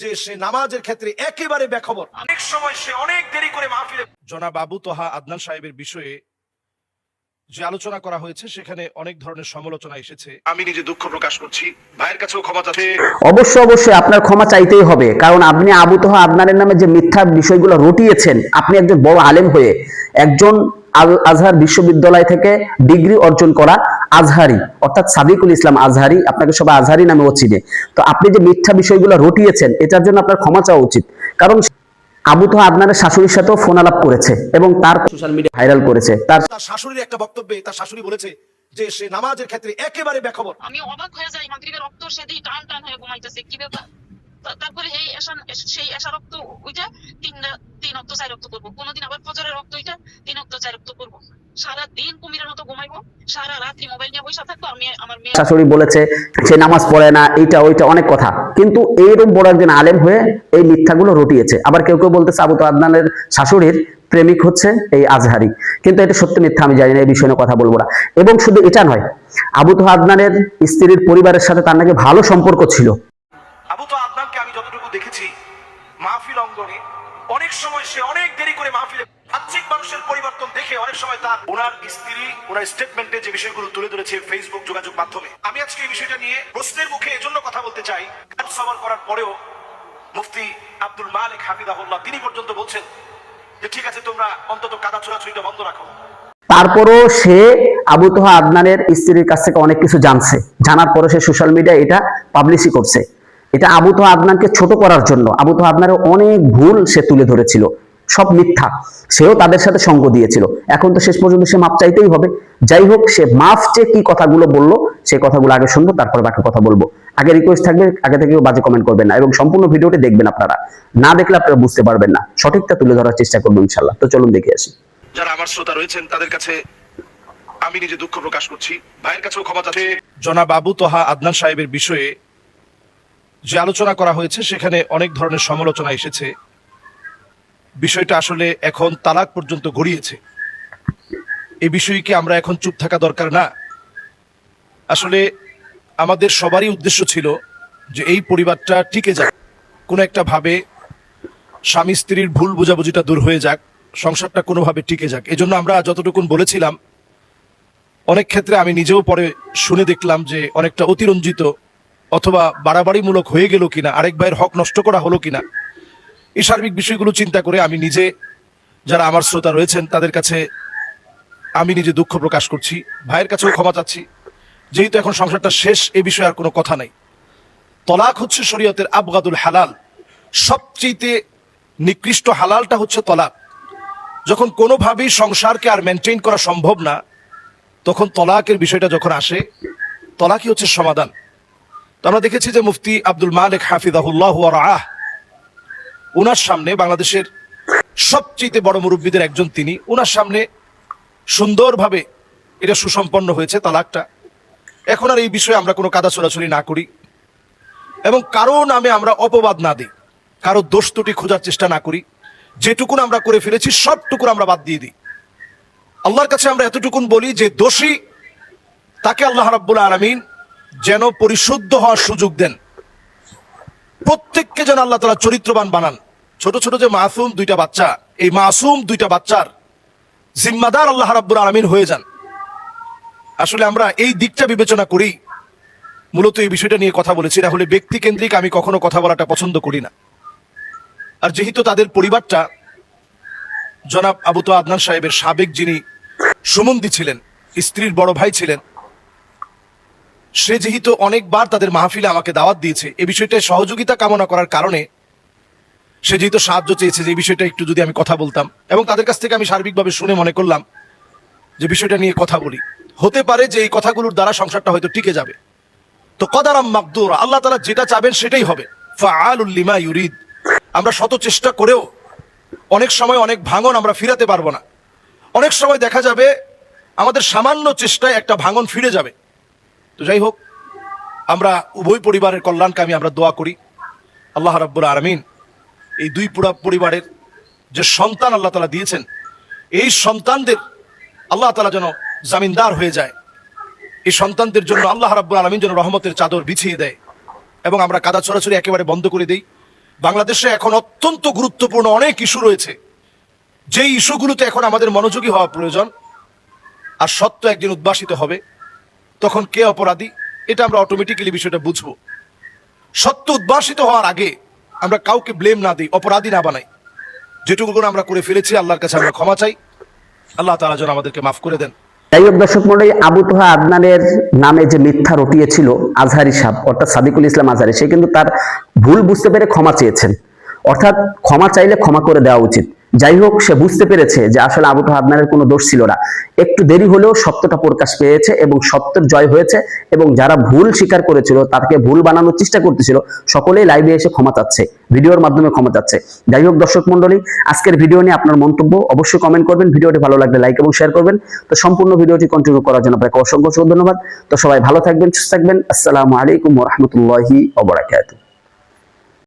যে সে নামাজের ক্ষেত্রে একেবারে বেখবর। অনেক সময় সে অনেক দেরি করে মাহফিলে জনাব বাবু তোহা আদনান সাহেবের বিষয়ে যে আলোচনা করা হয়েছে সেখানে অনেক ধরনের সমালোচনা এসেছে। আমি নিজে দুঃখ প্রকাশ করছি। ভাইয়ের কাছেও ক্ষমা চাচ্ছে। অবশ্যই অবশ্যই আপনার ক্ষমা চাইতেই হবে কারণ আপনি আবু তোহা আদনানের নামে যে মিথ্যা বিষয়গুলো রটিয়েছেন আপনি একজন বড় আলেম হয়ে একজন আল আজহার বিশ্ববিদ্যালয় থেকে ডিগ্রি অর্জন করা আজহারি অর্থাৎ সাদিকুল ইসলাম আজহারি আপনাকে সবাই আজহারি নামেও চিনে। তো আপনি যে মিথ্যা বিষয়গুলো রটিয়েছেন এটার জন্য আপনার ক্ষমা চাওয়া উচিত। কারণ আবু তো আদনানের শাশুড়ির সাথেও ফোন আলাপ করেছে এবং তার সোশ্যাল মিডিয়া ভাইরাল করেছে। তার তার শাশুড়ির একটা বক্তব্যে তার শাশুড়ি বলেছে যে সে নামাজের ক্ষেত্রে একেবারে বেখবর। আমি অবাক হয়ে যাই মাগরিবের রক্ত সেদিকে টান টান হয়ে ঘুমাইতেছে কি ব্যাপার? তারপরে এই এশান সেই এশা রক্ত ওইটা তিন তিন রক্ত চার রক্ত করব। কোনোদিন আবার ফজরের রক্ত ওইটা তিন রক্ত চার রক্ত করব। শাশুড়ি বলেছে সে নামাজ পড়ে না, এইটা ওইটা অনেক কথা। কিন্তু এইরকম বড় একজন আলেম হয়ে এই মিথ্যাগুলো রটিয়েছে। আবার কেউ কেউ বলতেছে আবু তো আদনানের শাশুড়ির প্রেমিক হচ্ছে এই আজহারি। কিন্তু এটা সত্যি মিথ্যা, আমি জানি না, এই বিষয়ে কথা বলব না। এবং শুধু এটা নয়, আবু তো আদনানের স্ত্রীর পরিবারের সাথে তার নাকি ভালো সম্পর্ক ছিল। অনেক সময় সে অনেক দেরি করে মাহফিলে বাহ্যিক মানুষের পরিবর্তন দেখে অনেক সময় তার ওনার স্ত্রী, ওনার স্টেটমেন্টে যে বিষয়গুলো তুলে ধরেছে ফেসবুক যোগাযোগ মাধ্যমে। আমি আজকে এই বিষয়টা নিয়ে প্রশ্নের মুখে এজন্য কথা বলতে চাই। কাজ সবার করার পরেও মুফতি আব্দুল মালিক হাফিদাহুল্লাহ তিনি পর্যন্ত বলছেন যে, ঠিক আছে, তোমরা অন্তত কাদা ছোড়াছুড়িটা বন্ধ রাখো। তারপরও সে আবু তোহা আদনানের স্ত্রীর কাছ থেকে অনেক কিছু জানছে। জানার পরে সে সোশ্যাল মিডিয়ায় এটা পাবলিশই করছে। এটা আবু তোহা আদনানকে ছোট করার জন্য। আবু তোহা আদনানের অনেক ভুল সে তুলে ধরেছিল। সব মিথ্যা। সেও তাদের সাথে সঙ্গ দিয়েছিল। এখন তো শেষ পর্যন্ত সে মাপ চাইতেই হবে। যাই হোক সে মাফ চেয়ে কি কথাগুলো বলল সেই কথাগুলো আগে শুনব তারপর বাকি কথা বলব। আগে রিকোয়েস্ট থাকবে আগে থেকে বাজে কমেন্ট করবেন না এবং সম্পূর্ণ ভিডিওটি দেখবেন আপনারা। না দেখলে আপনারা বুঝতে পারবেন না। সঠিকটা তুলে ধরার চেষ্টা করব ইনশাল্লাহ তো চলুন দেখে আসি। যারা আমার শ্রোতা রয়েছেন তাদের কাছে আমি নিজে দুঃখ প্রকাশ করছি। ভাইয়ের কাছেও ক্ষমা চাচ্ছে। জনাব আবু তোহা আদনান সাহেবের বিষয়ে যে আলোচনা করা হয়েছে, সেখানে অনেক ধরনের সমালোচনা এসেছে। বিষয়টা আসলে এখন তালাক পর্যন্ত গড়িয়েছে। এই বিষয়ে কি আমরা এখন চুপ থাকা দরকার? না। আসলে আমাদের সবারই উদ্দেশ্য ছিল যে এই পরিবারটা টিকে যাক। কোনো একটা ভাবে স্বামী স্ত্রীর ভুল বোঝাবুঝিটা দূর হয়ে যাক, সংসারটা কোনোভাবে টিকে যাক। এজন্য আমরা যতটুকুন বলেছিলাম, অনেক ক্ষেত্রে আমি নিজেও পরে শুনে দেখলাম যে অনেকটা অতিরঞ্জিত অথবা বাড়াবাড়িমূলক হয়ে গেল কিনা, আরেক ভাইয়ের হক নষ্ট করা হলো কিনা, এই সার্বিক বিষয়গুলো চিন্তা করে আমি নিজে যারা আমার শ্রোতা রয়েছেন, তাদের কাছে আমি নিজে দুঃখ প্রকাশ করছি, ভাইয়ের কাছেও ক্ষমা চাচ্ছি। যেহেতু এখন সংসারটা শেষ, এ বিষয়ে আর কোনো কথা নাই। তলাক হচ্ছে শরীয়তের আবগাদুল হালাল। সবচেয়ে নিকৃষ্ট হালালটা হচ্ছে তলাক। যখন কোনোভাবেই সংসারকে আর মেনটেন করা সম্ভব না, তখন তলাকের বিষয়টা যখন আসে, তলাকই হচ্ছে সমাধান। আমরা দেখেছি যে মুফতি আব্দুল মালিক হাফিজাহুল্লাহ রাহ ওনার সামনে বাংলাদেশের সবচেয়ে বড় মুরব্বীদের একজন তিনি। ওনার সামনে সুন্দরভাবে এটা সুসম্পন্ন হয়েছে তালাকটা। এখন আর এই বিষয়ে আমরা কোনো কাদা ছোড়াছড়ি না করি। এবং কারও নামে আমরা অপবাদ না দিই। কারও দোষ ত্রুটি খোঁজার চেষ্টা না করি। যেটুকুন আমরা করে ফেলেছি, সবটুকুন আমরা বাদ দিয়ে দিই। আল্লাহর কাছে আমরা এতটুকুন বলি যে দোষী তাকে আল্লাহ রাব্বুল আলমিন যেন পরিশুদ্ধ হওয়ার সুযোগ দেন। প্রত্যেককে যেন আল্লাহ তালা চরিত্রবান বানান। ছোট ছোট যে মাসুম দুইটা বাচ্চা, এই মাসুম দুইটা বাচ্চার জিম্মাদার আল্লাহ রাব্বুল আলমিন হয়ে যান। আসলে আমরা এই দিকটা বিবেচনা করি, মূলত এই বিষয়টা নিয়ে কথা বলেছি। না হলে ব্যক্তি কেন্দ্রিক আমি কখনো কথা বলাটা পছন্দ করি না। আর যেহেতু তাদের পরিবারটা, জনাব আবু তো আদনান সাহেবের সাবেক যিনি সুমন্দি ছিলেন, স্ত্রীর বড় ভাই ছিলেন সে যেহেতু অনেকবার তাদের মাহফিলে আমাকে দাওয়াত দিয়েছে, এ বিষয়টায় সহযোগিতা কামনা করার কারণে সে যেহেতু সাহায্য চেয়েছে, যে বিষয়টা একটু যদি আমি কথা বলতাম। এবং তাদের কাছ থেকে আমি সার্বিকভাবে শুনে মনে করলাম যে বিষয়টা নিয়ে কথা বলি। হতে পারে যে এই কথাগুলোর দ্বারা সংসারটা হয়তো টিকে যাবে। তো কদারাম মাকদুর, আল্লাহ তালা যেটা চাবেন সেটাই হবে। ফাআলুল লিমা ইউরিদ। আমরা শত চেষ্টা করেও অনেক সময় অনেক ভাঙন আমরা ফিরাতে পারব না। অনেক সময় দেখা যাবে আমাদের সামান্য চেষ্টায় একটা ভাঙন ফিরে যাবে। তো যাই হোক, আমরা উভয় পরিবারের কল্যাণকামী আমরা দোয়া করি। আল্লাহ রাব্বুল আলমিন এই দুই পুরা পরিবারের যে সন্তান আল্লাহ তালা দিয়েছেন, এই সন্তানদের আল্লাহ তালা যেন জামিনদার হয়ে যায়। এই সন্তানদের জন্য আল্লাহ রাব্বুল আলমিন যেন রহমতের চাদর বিছিয়ে দেয় এবং আমরা কাদা ছড়াছড়ি একেবারে বন্ধ করে দিই। বাংলাদেশে এখন অত্যন্ত গুরুত্বপূর্ণ অনেক ইস্যু রয়েছে। যেই ইস্যুগুলোতে এখন আমাদের মনোযোগী হওয়া প্রয়োজন, আর সত্য একদিন উদ্ভাসিত হবে। তখন কে অপরাধী? এটা আমরা অটোমেটিক্যালি বিষয়টা বুঝব। সত্য উদ্ভাসিত হওয়ার আগে আমরা কাউকে ব্লেম না দিই, অপরাধী না বানাই। যেটুকু আমরা করে ফেলেছি, আল্লাহর কাছে আমরা ক্ষমা চাই। আল্লাহ তাআলা যেন আমাদেরকে মাফ করে দেন। যাই হোক দর্শক মন্ডলী আবু তোহা আদনানের নামে যে মিথ্যা রটিয়েছিল আজহারি সাহ অর্থাৎ সাদিকুল ইসলাম আজহারি, সে কিন্তু তার ভুল বুঝতে পেরে ক্ষমা চেয়েছেন। অর্থাৎ ক্ষমা চাইলে ক্ষমা করে দেওয়া উচিত। যাই হোক সে বুঝতে পেরেছে যে আসলে আবু তোহা আদনানের কোনো দোষ ছিল না। একটু দেরি হলেও সত্যটা প্রকাশ পেয়েছে এবং সত্যের জয় হয়েছে এবং যারা ভুল স্বীকার করেছিল তাকে ভুল বানানোর চেষ্টা করতেছিল, সকলেই লাইভে এসে ক্ষমা চাচ্ছে, ভিডিওর মাধ্যমে ক্ষমা চাচ্ছে। যাই হোক দর্শক মন্ডলী আজকের ভিডিও নিয়ে আপনার মন্তব্য অবশ্যই কমেন্ট করবেন, ভিডিওটি ভালো লাগলে লাইক এবং শেয়ার করবেন। তো সম্পূর্ণ ভিডিওটি কন্টিনিউ করার জন্য আপনাকে অসংখ্য অসংখ্য ধন্যবাদ। তো সবাই ভালো থাকবেন, সুস্থ থাকবেন। আসসালামু আলাইকুম রহমতুল্লাহি ওবরাকাতুহ